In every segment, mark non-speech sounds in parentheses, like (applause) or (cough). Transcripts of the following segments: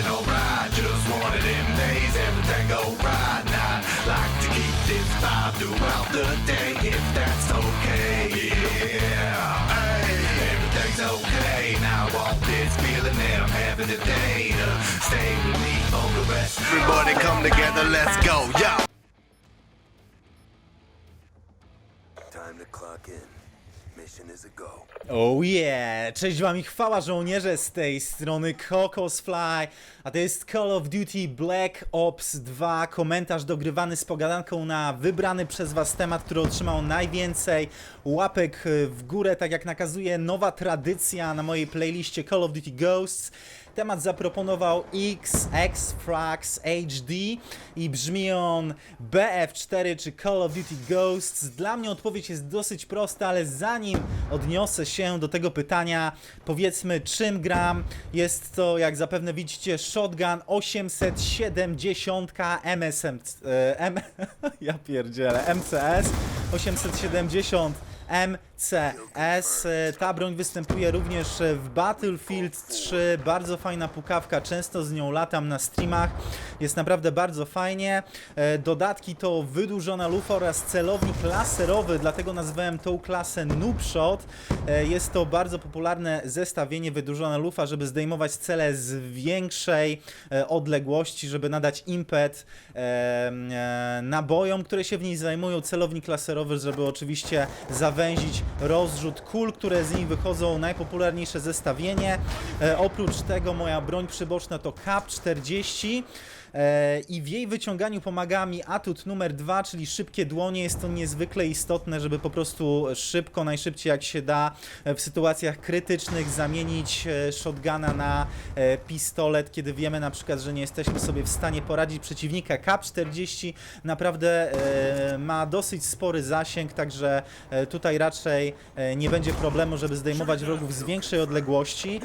feeling alright. Just one of them days, everything go right. Now, like to keep this vibe throughout the day, if that's okay. Yeah, hey, everything's okay. Now, all this feeling that I'm having today, to stay with me for the rest. Everybody come together, let's go, yo. Time to clock in. Oh yeah! Cześć wam i chwała żołnierze z tej strony Cocos Fly, a to jest Call of Duty Black Ops 2, komentarz dogrywany z pogadanką na wybrany przez was temat, który otrzymał najwięcej łapek y, w górę, tak jak nakazuje nowa tradycja na mojej playliście Call of Duty Ghosts. Temat zaproponował XX Frax HD i brzmi on BF4 czy Call of Duty Ghosts. Dla mnie odpowiedź jest dosyć prosta, ale zanim odniosę się do tego pytania, powiedzmy czym gram. Jest to, jak zapewne widzicie, Shotgun 870 MSM, e, M, (laughs) ja pierdzielę, MCS 870 MCS. E, Ta broń występuje również w Battlefield 3. Bardzo fajna pukawka, często z nią latam na streamach. Jest naprawdę bardzo fajnie. E, Dodatki to wydłużona lufa oraz celownik laserowy, dlatego nazwałem tą klasę Noobshot. E, Jest to bardzo popularne zestawienie wydłużona lufa, żeby zdejmować cele z większej e, odległości, żeby nadać impet nabojom, które się w niej zajmują. Celownik laserowy, żeby oczywiście zawęzić rozrzut kul, które z niej wychodzą. Najpopularniejsze zestawienie. E, oprócz tego moja broń przyboczna to KAP 40. E, I w jej wyciąganiu pomaga mi atut numer dwa, czyli szybkie dłonie. Jest to niezwykle istotne, żeby po prostu szybko, najszybciej jak się da e, w sytuacjach krytycznych zamienić e, shotguna na pistolet, kiedy wiemy na przykład, że nie jesteśmy sobie w stanie poradzić przeciwnika. K40 naprawdę ma dosyć spory zasięg, także tutaj raczej nie będzie problemu, żeby zdejmować wrogów z większej odległości.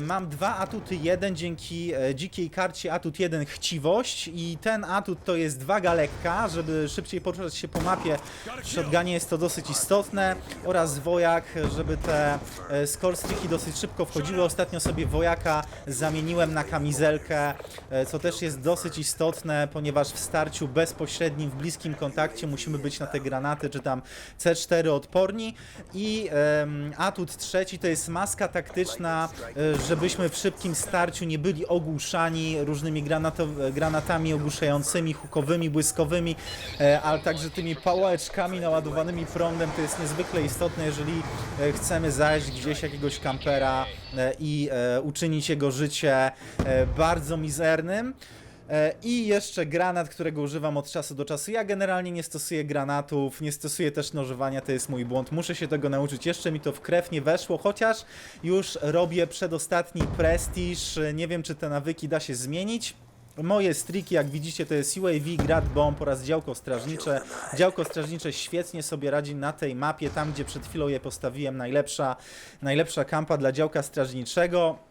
Mam dwa atuty, jeden dzięki dzikiej karcie atut 1 chciwość i ten atut to jest waga lekka, żeby szybciej poruszać się po mapie. Shotgunie jest to dosyć istotne oraz wojak, żeby te e, skorstriki dosyć szybko wchodziły. Ostatnio sobie wojaka zamieniłem na kamizelkę, e, co też jest dosyć istotne, ponieważ w starciu bezpośrednim, w bliskim kontakcie musimy być na te granaty, czy tam C4 odporni. I em, atut trzeci to jest maska taktyczna, e, żebyśmy w szybkim starciu nie byli ogłuszani różnymi granato- granatami ogłuszającymi, hukowymi, błyskowymi, e, ale także tymi pałeczkami naładowanymi prądem. To jest niezwykle istotne, jeżeli e, chcemy zajść gdzieś jakiegoś kampera e, i uczynić jego życie bardzo mizernym. I jeszcze granat, którego używam od czasu do czasu. Ja generalnie nie stosuję granatów, nie stosuję też nożywania, to jest mój błąd. Muszę się tego nauczyć. Jeszcze mi to w krew nie weszło, chociaż już robię przedostatni prestiż. Nie wiem, czy te nawyki da się zmienić. Moje striki, jak widzicie, to jest UAV, Grad Bomb oraz działko strażnicze. Działko strażnicze świetnie sobie radzi na tej mapie, tam gdzie przed chwilą je postawiłem. Najlepsza, najlepsza kampa dla działka strażniczego.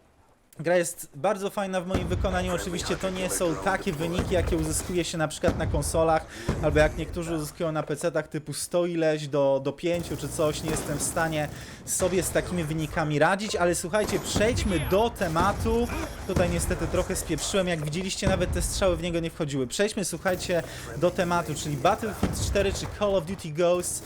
Gra jest bardzo fajna w moim wykonaniu. Oczywiście to nie są takie wyniki, jakie uzyskuje się na przykład na konsolach, albo jak niektórzy uzyskują na PC-tach typu 100 ileś do, do 5 czy coś. Nie jestem w stanie sobie z takimi wynikami radzić, ale słuchajcie, przejdźmy do tematu. Tutaj niestety trochę spieprzyłem, jak widzieliście, nawet te strzały w niego nie wchodziły. Przejdźmy, słuchajcie, do tematu, czyli Battlefield 4 czy Call of Duty Ghosts.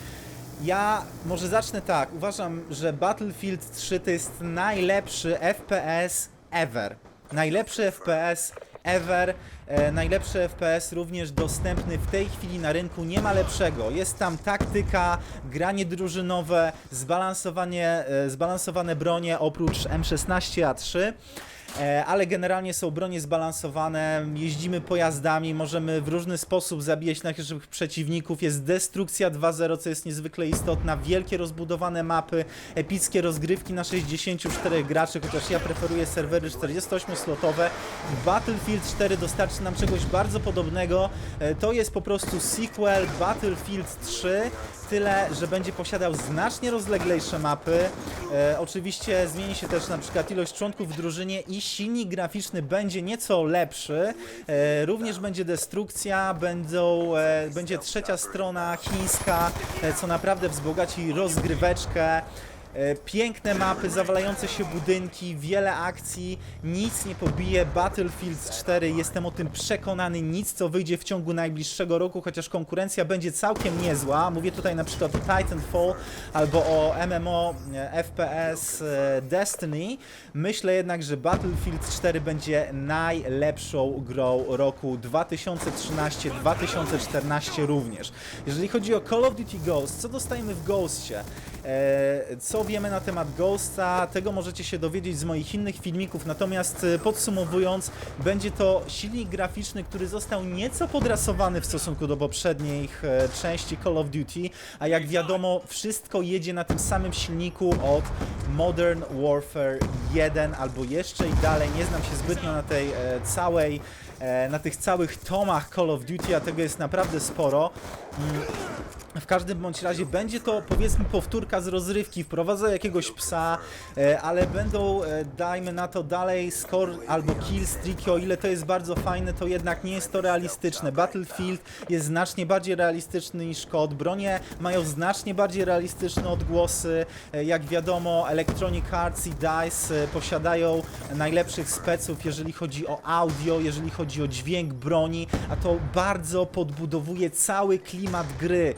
Ja może zacznę tak. Uważam, że Battlefield 3 to jest najlepszy FPS ever. Najlepszy FPS ever. E, najlepszy FPS również dostępny w tej chwili na rynku. Nie ma lepszego. Jest tam taktyka, granie drużynowe, zbalansowanie, e, zbalansowane bronie oprócz M16A3. E, ale generalnie są bronie zbalansowane, jeździmy pojazdami, możemy w różny sposób zabijać naszych przeciwników, jest destrukcja 2.0, co jest niezwykle istotna, wielkie rozbudowane mapy, epickie rozgrywki na 64 graczy, chociaż ja preferuję serwery 48-slotowe. Battlefield 4 dostarczy nam czegoś bardzo podobnego, E, to jest po prostu sequel Battlefield 3, tyle, że będzie posiadał znacznie rozleglejsze mapy. E, oczywiście zmieni się też na przykład ilość członków w drużynie i silnik graficzny będzie nieco lepszy. E, również będzie destrukcja, będą, e, będzie trzecia strona chińska, e, co naprawdę wzbogaci rozgryweczkę. E, Piękne mapy, zawalające się budynki, wiele akcji, nic nie pobije. Battlefield 4, jestem o tym przekonany, nic co wyjdzie w ciągu najbliższego roku, chociaż konkurencja będzie całkiem niezła, mówię tutaj na przykład o Titanfall albo o MMO e, FPS e, Destiny, myślę jednak, że Battlefield 4 będzie najlepszą grą roku 2013-2014 również. Jeżeli chodzi o Call of Duty Ghost, co dostajemy w Ghostie? E, wiemy na temat Ghosta, tego możecie się dowiedzieć z moich innych filmików, natomiast e, podsumowując, będzie to silnik graficzny, który został nieco podrasowany w stosunku do poprzednich e, części Call of Duty, a jak wiadomo, wszystko jedzie na tym samym silniku od Modern Warfare 1 albo jeszcze i dalej. Nie znam się zbytnio na tej e, całej, e, na tych całych tomach Call of Duty, a tego jest naprawdę sporo. W każdym bądź razie będzie to powiedzmy powtórka z rozrywki, wprowadza jakiegoś psa, e, ale będą, e, dajmy na to dalej score albo kill streaki, o ile to jest bardzo fajne, to jednak nie jest to realistyczne. Battlefield jest znacznie bardziej realistyczny niż kod, bronie mają znacznie bardziej realistyczne odgłosy, e, jak wiadomo Electronic Arts i DICE posiadają najlepszych speców, jeżeli chodzi o audio, jeżeli chodzi o dźwięk broni, a to bardzo podbudowuje cały klimat gry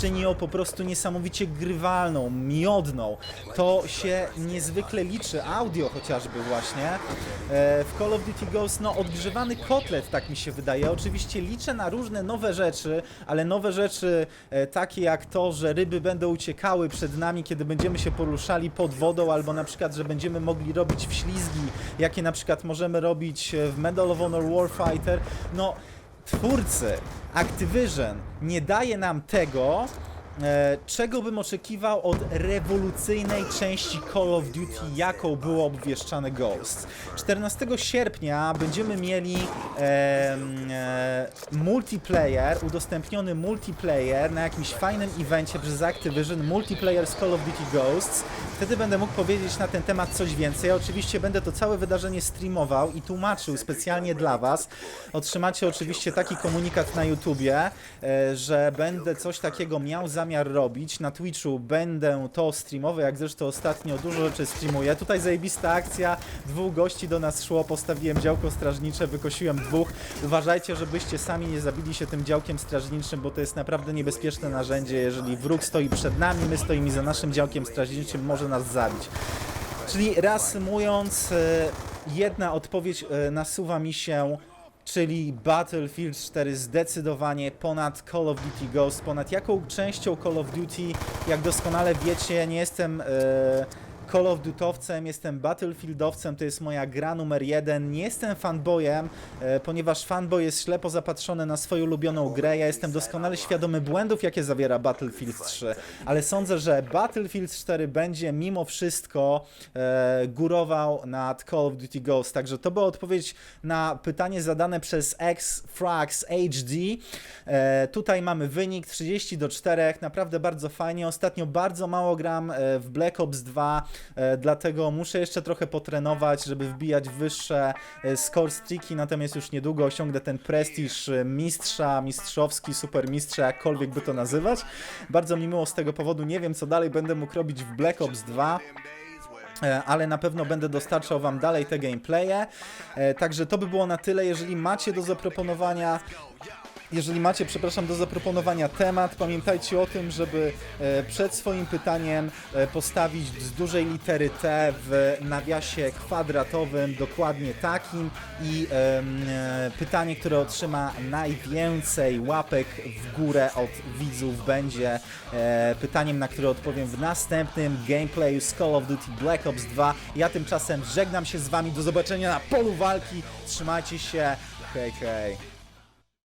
czyni ją po prostu niesamowicie grywalną, miodną. To się niezwykle liczy, audio chociażby właśnie. E, W Call of Duty Ghost, no odgrzewany kotlet, tak mi się wydaje. Oczywiście liczę na różne nowe rzeczy, ale nowe rzeczy e, takie jak to, że ryby będą uciekały przed nami, kiedy będziemy się poruszali pod wodą, albo na przykład, że będziemy mogli robić wślizgi, jakie na przykład możemy robić e, w Medal of Honor Warfighter. No, twórcy Activision nie daje nam tego, czego bym oczekiwał od rewolucyjnej części Call of Duty, jaką było obwieszczane Ghost. 14 sierpnia będziemy mieli em, e, multiplayer, udostępniony multiplayer na jakimś fajnym evencie przez Activision, multiplayer z Call of Duty Ghosts. Wtedy będę mógł powiedzieć na ten temat coś więcej. Ja oczywiście będę to całe wydarzenie streamował i tłumaczył specjalnie dla Was. Otrzymacie oczywiście taki komunikat na YouTubie, e, że będę coś takiego miał zamiar robić. Na Twitchu będę to streamował, jak zresztą ostatnio dużo rzeczy streamuję. Tutaj zajebista akcja, dwóch gości do nas szło, postawiłem działko strażnicze, wykosiłem dwóch. Uważajcie, żebyście sami nie zabili się tym działkiem strażniczym, bo to jest naprawdę niebezpieczne narzędzie. Jeżeli wróg stoi przed nami, my stoimy za naszym działkiem strażniczym, może nas zabić. Czyli reasumując, e, jedna odpowiedź e, nasuwa mi się, czyli Battlefield 4 zdecydowanie ponad Call of Duty Ghost, ponad jaką częścią Call of Duty, jak doskonale wiecie, nie jestem e, Call of Duty'owcem, jestem Battlefieldowcem, to jest moja gra numer jeden. Nie jestem fanboyem, e, ponieważ fanboy jest ślepo zapatrzony na swoją ulubioną grę. Ja jestem doskonale świadomy błędów, jakie zawiera Battlefield 3, ale sądzę, że Battlefield 4 będzie mimo wszystko e, górował nad Call of Duty Ghost. Także to była odpowiedź na pytanie zadane przez Xfrax HD. E, tutaj mamy wynik 30 do 4, naprawdę bardzo fajnie. Ostatnio bardzo mało gram w Black Ops 2, e, dlatego muszę jeszcze trochę potrenować, żeby wbijać wyższe e, score streaki, natomiast już niedługo osiągnę ten prestiż e, mistrza, mistrzowski, supermistrza, jakkolwiek by to nazywać. Bardzo mi miło z tego powodu, nie wiem co dalej będę mógł robić w Black Ops 2. E, ale na pewno będę dostarczał Wam dalej te gameplaye. E, Także to by było na tyle. Jeżeli macie do zaproponowania. Jeżeli macie, przepraszam, do zaproponowania temat, pamiętajcie o tym, żeby e, przed swoim pytaniem e, postawić z dużej litery T w nawiasie kwadratowym, dokładnie takim i e, pytanie, które otrzyma najwięcej łapek w górę od widzów będzie pytaniem, na które odpowiem w następnym gameplayu z Call of Duty Black Ops 2. Ja tymczasem żegnam się z Wami, do zobaczenia na polu walki, trzymajcie się, hej hej.